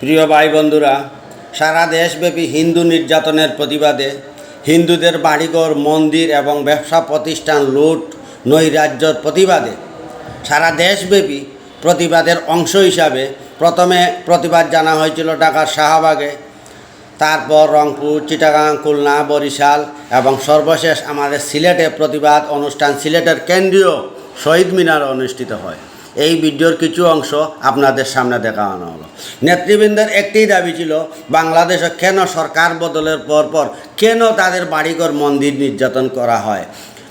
প্রিয় ভাই বন্ধুরা, সারা দেশব্যাপী হিন্দু নির্যাতনের প্রতিবাদে হিন্দুদের বাড়িঘর, মন্দির এবং ব্যবসা প্রতিষ্ঠান লুট নৈরাজ্যর প্রতিবাদে সারা দেশব্যাপী প্রতিবাদের অংশ হিসাবে প্রথমে প্রতিবাদ জানা হয়েছিল ঢাকার শাহবাগে, তারপর রংপুর, চিটাগাং, খুলনা, বরিশাল এবং সর্বশেষ আমাদের সিলেটে প্রতিবাদ অনুষ্ঠান সিলেটের কেন্দ্রীয় শহীদ মিনার অনুষ্ঠিত হয়। এই ভিডিওর কিছু অংশ আপনাদের সামনে দেখানো হলো। নেতৃবৃন্দের একটি দাবি ছিল, বাংলাদেশে কেন সরকার বদলের পর পর কেন তাদের বাড়িঘর মন্দির নির্যাতন করা হয়?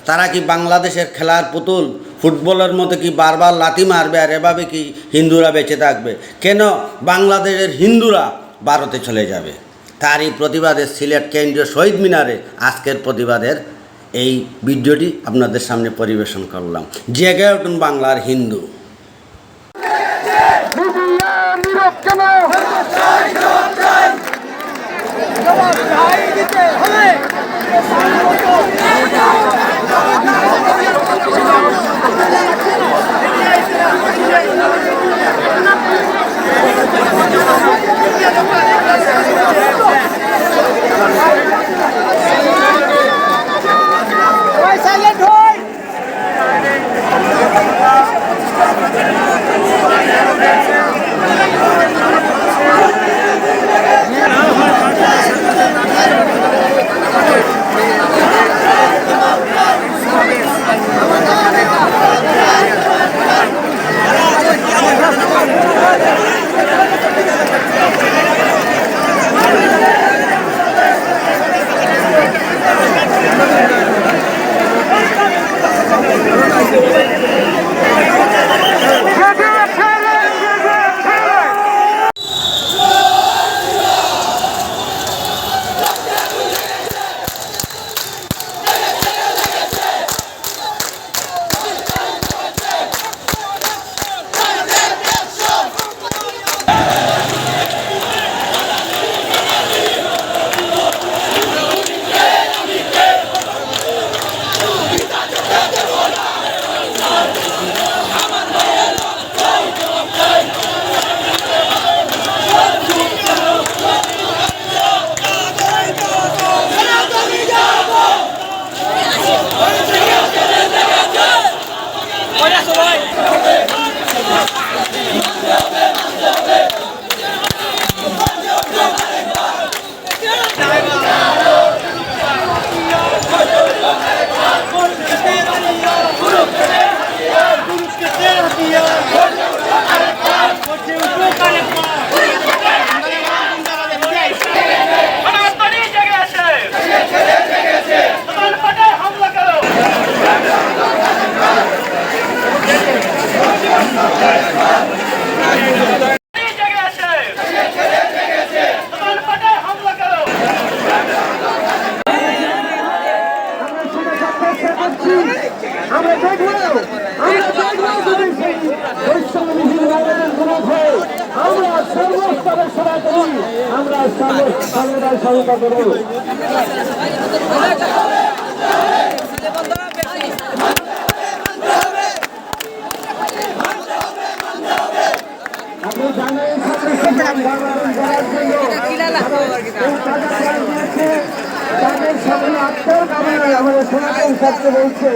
তারা কি বাংলাদেশের খেলার পুতুল, ফুটবলের মতো কি বারবার লাথি মারবে আর এভাবে কি হিন্দুরা বেঁচে থাকবে? কেন বাংলাদেশের হিন্দুরা ভারতে চলে যাবে? তারই প্রতিবাদে সিলেট কেন্দ্রীয় শহীদ মিনারে আজকের প্রতিবাদের এই ভিডিওটি আপনাদের সামনে পরিবেশন করলাম। জেগে উঠুন বাংলার হিন্দু। নীরব কেন সাইলেন্ট সর্বদাই সহায়তা করব আমাদের সনাতন ছাত্র বলছে